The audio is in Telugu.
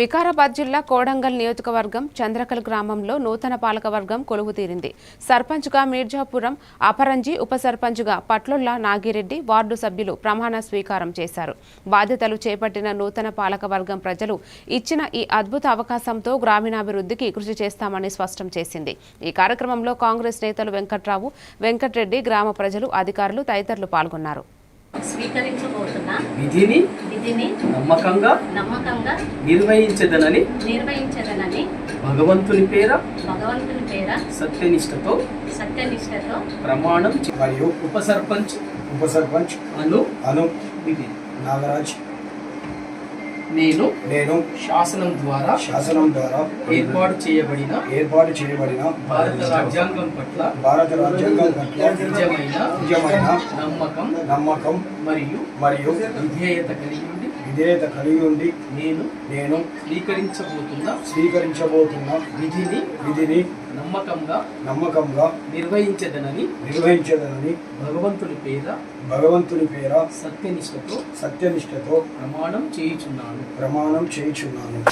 వికారాబాద్ జిల్లా కోడంగల్ నియోజకవర్గం చంద్రకల్ గ్రామంలో నూతన పాలకవర్గం కొలువు తీరింది. సర్పంచ్గా మీర్జాపురం అపరంజి ఉప సర్పంచ్గా పట్లొల్ల నాగిరెడ్డి వార్డు సభ్యులు ప్రమాణ స్వీకారం చేశారు. బాధ్యతలు చేపట్టిన నూతన పాలకవర్గం ప్రజలు ఇచ్చిన ఈ అద్భుత అవకాశంతో గ్రామీణాభివృద్ధికి కృషి చేస్తామని స్పష్టం చేసింది. ఈ కార్యక్రమంలో కాంగ్రెస్ నేతలు వెంకట్రావు వెంకట్రెడ్డి గ్రామ ప్రజలు అధికారులు తదితరులు పాల్గొన్నారు. స్వీకరించబోతున్న? విధిని నమ్మకంగా నమ్మకంగా నిర్వహించదనని నిర్వహించదనని భగవంతుని పేర భగవంతుని పేర సత్యనిష్టతో సత్యనిష్టతో ప్రమాణం మరియు ఉప సర్పంచ్ ఉప సర్పంచ్ అను అను నాగరాజ్ నేను నేను శాసనం ద్వారా శాసనం ద్వారా ఏర్పాటు చేయబడిన ఏర్పాటు చేయబడిన భారత రాజ్యాంగం పట్ల భారత రాజ్యాంగం పట్ల నిజమైన నిజమైన నమ్మకం నమ్మకం మరియు మరియు విధేయత కలిగి ఉండి విధేయత కలిగి ఉండి నేను నేను స్వీకరించబోతున్న స్వీకరించబోతున్న విధిని విధిని నమ్మకంగా నమ్మకంగా నిర్వహించదనని నిర్వహించదనని భగవంతుని పేర భగవంతుని పేర సత్యనిష్టతో సత్యనిష్టతో ప్రమాణం చేయుచున్నాను. ప్రమాణం చేయుచున్నాను.